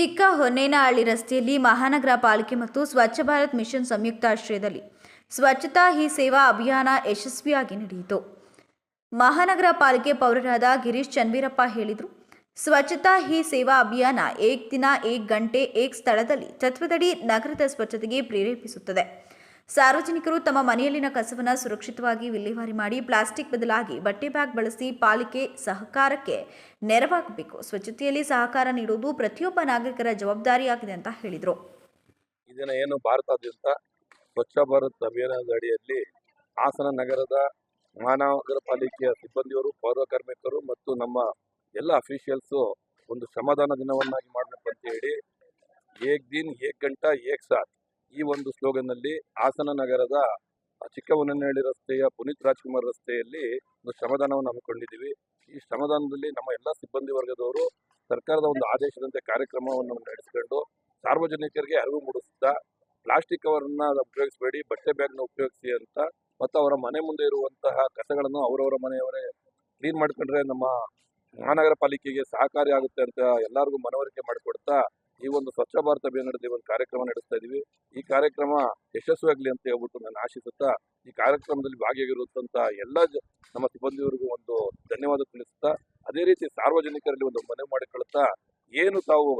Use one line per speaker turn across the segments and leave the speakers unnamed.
ಚಿಕ್ಕ ಹೊನ್ನೇನಹಳ್ಳಿ ರಸ್ತೆಯಲ್ಲಿ ಮಹಾನಗರ ಪಾಲಿಕೆ ಮತ್ತು ಸ್ವಚ್ಛ ಭಾರತ್ ಮಿಷನ್ ಸಂಯುಕ್ತ ಆಶ್ರಯದಲ್ಲಿ ಸ್ವಚ್ಛತಾ ಹಿ ಸೇವಾ ಅಭಿಯಾನ ಯಶಸ್ವಿಯಾಗಿ ನಡೆಯಿತು. ಮಹಾನಗರ ಪಾಲಿಕೆ ಪೌರರಾದ ಗಿರೀಶ್ ಚನ್ವೀರಪ್ಪ ಹೇಳಿದರು, ಸ್ವಚ್ಛತಾ ಹಿ ಸೇವಾ ಅಭಿಯಾನ ಏಕ್ ದಿನ, ಏಕ್ ಗಂಟೆ, ಏಕ್ ಸ್ಥಳದಲ್ಲಿ ತತ್ವದಡಿ ನಗರದ ಸ್ವಚ್ಛತೆಗೆ ಪ್ರೇರೇಪಿಸುತ್ತದೆ. ಸಾರ್ವಜನಿಕರು ತಮ್ಮ ಮನೆಯಲ್ಲಿನ ಕಸವನ್ನು ಸುರಕ್ಷಿತವಾಗಿ ವಿಲೇವಾರಿ ಮಾಡಿ ಪ್ಲಾಸ್ಟಿಕ್ ಬದಲಾಗಿ ಬಟ್ಟೆ ಬ್ಯಾಗ್ ಬಳಸಿ ಪಾಲಿಕೆ ಸಹಕಾರಕ್ಕೆ ನೆರವಾಗಬೇಕು. ಸ್ವಚ್ಛತೆಯಲ್ಲಿ ಸಹಕಾರ ನೀಡುವುದು ಪ್ರತಿಯೊಬ್ಬ ನಾಗರಿಕರ ಜವಾಬ್ದಾರಿಯಾಗಿದೆ ಅಂತ ಹೇಳಿದರು.
ಇದನ್ನ ಏನು ಭಾರತಾದ್ಯಂತ ಸ್ವಚ್ಛ ಭಾರತ್ ಅಭಿಯಾನದ ಅಡಿಯಲ್ಲಿ ಹಾಸನ ನಗರದ ಮಹಾನಗರ ಪಾಲಿಕೆಯ ಸಿಬ್ಬಂದಿಯವರು, ಪೌರ ಕಾರ್ಮಿಕರು ಮತ್ತು ನಮ್ಮ ಎಲ್ಲ ಅಫಿಷಿಯಲ್ಸು ಒಂದು ಶ್ರಮದಾನ ದಿನವನ್ನಾಗಿ ಮಾಡಬೇಕು ಅಂತ ಹೇಳಿ ಏಕ್ ದಿನ್ ಏಕ್ ಗಂಟ ಏಕ್ ಸಾತ್ ಈ ಒಂದು ಸ್ಲೋಗನ್ನಲ್ಲಿ ಹಾಸನ ನಗರದ ಚಿಕ್ಕವನಹಳ್ಳಿ ರಸ್ತೆಯ ಪುನೀತ್ ರಾಜ್ಕುಮಾರ್ ರಸ್ತೆಯಲ್ಲಿ ಒಂದು ಶ್ರಮದಾನವನ್ನು ಹಮ್ಮಿಕೊಂಡಿದ್ದೀವಿ. ಈ ಶ್ರಮದಾನದಲ್ಲಿ ನಮ್ಮ ಎಲ್ಲ ಸಿಬ್ಬಂದಿ ವರ್ಗದವರು ಸರ್ಕಾರದ ಒಂದು ಆದೇಶದಂತೆ ಕಾರ್ಯಕ್ರಮವನ್ನು ನಡೆಸಿಕೊಂಡು ಸಾರ್ವಜನಿಕರಿಗೆ ಅರಿವು ಮೂಡಿಸುತ್ತಾ ಪ್ಲಾಸ್ಟಿಕ್ ಅವರನ್ನ ಉಪಯೋಗಿಸಬೇಡಿ, ಬಟ್ಟೆ ಬ್ಯಾಗ್ನ ಉಪಯೋಗಿಸಿ ಅಂತ ಮತ್ತು ಅವರ ಮನೆ ಮುಂದೆ ಇರುವಂತಹ ಕಸಗಳನ್ನು ಅವರವರ ಮನೆಯವರೇ ಕ್ಲೀನ್ ಮಾಡ್ಕೊಂಡ್ರೆ ನಮ್ಮ ಮಹಾನಗರ ಪಾಲಿಕೆಗೆ ಸಹಕಾರಿ ಆಗುತ್ತೆ ಅಂತ ಎಲ್ಲರಿಗೂ ಮನವರಿಕೆ ಮಾಡಿಕೊಡ್ತಾ ಈ ಒಂದು ಸ್ವಚ್ಛ ಭಾರತ ಅಭಿಯಾನದಲ್ಲಿ ಒಂದು ಕಾರ್ಯಕ್ರಮ ನಡೆಸ್ತಾ ಇದ್ದೀವಿ ಈ ಕಾರ್ಯಕ್ರಮ ಯಶಸ್ವಿಯಾಗಲಿ ಅಂತ ಹೇಳ್ಬಿಟ್ಟು ನಾನು ಆಶಿಸುತ್ತಾ, ಈ ಕಾರ್ಯಕ್ರಮದಲ್ಲಿ ಭಾಗಿಯಾಗಿರುವಂತ ಎಲ್ಲ ನಮ್ಮ ಸಿಬ್ಬಂದಿಯವರಿಗೂ ಒಂದು ಧನ್ಯವಾದ ತಿಳಿಸುತ್ತಾ, ಅದೇ ರೀತಿ ಸಾರ್ವಜನಿಕರಲ್ಲಿ ಒಂದು ಮನವಿ ಮಾಡಿಕೊಳ್ಳುತ್ತಾ ಏನು ತಾವು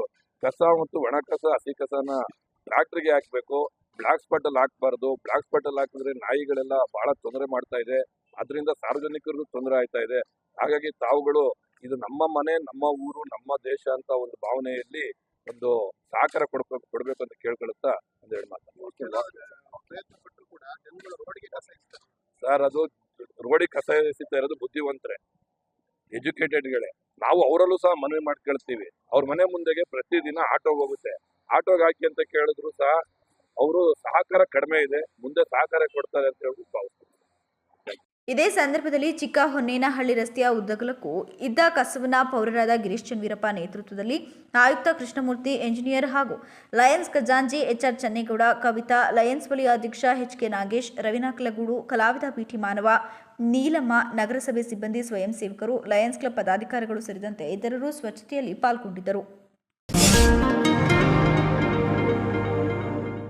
ಕಸ ಮತ್ತು ಒಣ ಕಸ, ಹಸಿ ಕಸನ ಟ್ರಾಕ್ಟರ್ಗೆ ಹಾಕಬೇಕು, ಬ್ಲಾಕ್ ಸ್ಪಾಟ್ ಅಲ್ಲಿ ಹಾಕಬಾರ್ದು, ಬ್ಲಾಕ್ ಸ್ಪಾಟ್ ಅಲ್ಲಿ ಹಾಕಿದ್ರೆ ನಾಯಿಗಳೆಲ್ಲ ಬಹಳ ತೊಂದರೆ ಮಾಡ್ತಾ ಇದೆ ಅದರಿಂದ ಸಾರ್ವಜನಿಕರಿಗೂ ತೊಂದರೆ ಆಯ್ತಾ ಇದೆ. ಹಾಗಾಗಿ ತಾವುಗಳು ಇದು ನಮ್ಮ ಮನೆ, ನಮ್ಮ ಊರು, ನಮ್ಮ ದೇಶ ಅಂತ ಒಂದು ಭಾವನೆಯಲ್ಲಿ ಒಂದು ಸಹಕಾರ ಕೊಡ್ಬೇಕು ಕೊಡ್ಬೇಕು ಅಂತ ಕೇಳ್ಕೊಳ್ಳುತ್ತಾ ಒಂದೆರಡು ಮಾತು ಸರ್ ಅದು ರೋಡಿಗೆ ಕಸ ಎಸಿತಾ ಇರೋದು ಬುದ್ಧಿವಂತರೆ ಎಜುಕೇಟೆಡ್ಗಳೇ. ನಾವು ಅವರಲ್ಲೂ ಸಹ ಮನವಿ ಮಾಡ್ಕೊಳ್ತೀವಿ. ಅವ್ರ ಮನೆ ಮುಂದೆಗೆ ಪ್ರತಿದಿನ ಆಟೋ ಹೋಗುತ್ತೆ. ಆಟೋಗೆ ಹಾಕಿ ಅಂತ ಕೇಳಿದ್ರು ಸಹ ಅವರು ಸಹಕಾರ ಕಡಿಮೆ ಇದೆ ಮುಂದೆ ಸಹಕಾರ ಕೊಡ್ತಾರೆ ಅಂತ ಹೇಳ್ಬಿಟ್ಟು
ಇದೇ ಸಂದರ್ಭದಲ್ಲಿ ಚಿಕ್ಕ ಹೊನ್ನೇನಹಳ್ಳಿ ರಸ್ತೆಯ ಉದ್ದಗಲಕ್ಕೂ ಇದ್ದ ಕಸವನ ಪೌರರಾದ ಗಿರೀಶ್ ಚನ್ವೀರಪ್ಪ ನೇತೃತ್ವದಲ್ಲಿ ಆಯುಕ್ತ ಕೃಷ್ಣಮೂರ್ತಿ, ಎಂಜಿನಿಯರ್ ಹಾಗೂ ಲಯನ್ಸ್ ಖಜಾಂಜಿ ಎಚ್ಆರ್ ಚನ್ನೇಗೌಡ, ಕವಿತಾ, ಲಯನ್ಸ್ ವಲಯ ಅಧ್ಯಕ್ಷ ಎಚ್ ಕೆ ನಾಗೇಶ್ ರವಿನಾಕಲಗೂಡು ಕಲಾವಿದ ಪಿಟಿ ಮಾನವ, ನೀಲಮ್ಮ, ನಗರಸಭೆ ಸಿಬ್ಬಂದಿ, ಸ್ವಯಂ ಸೇವಕರು, ಲಯನ್ಸ್ ಕ್ಲಬ್ ಪದಾಧಿಕಾರಿಗಳು ಸೇರಿದಂತೆ ಇತರರು ಸ್ವಚ್ಛತೆಯಲ್ಲಿ ಪಾಲ್ಗೊಂಡಿದ್ದರು.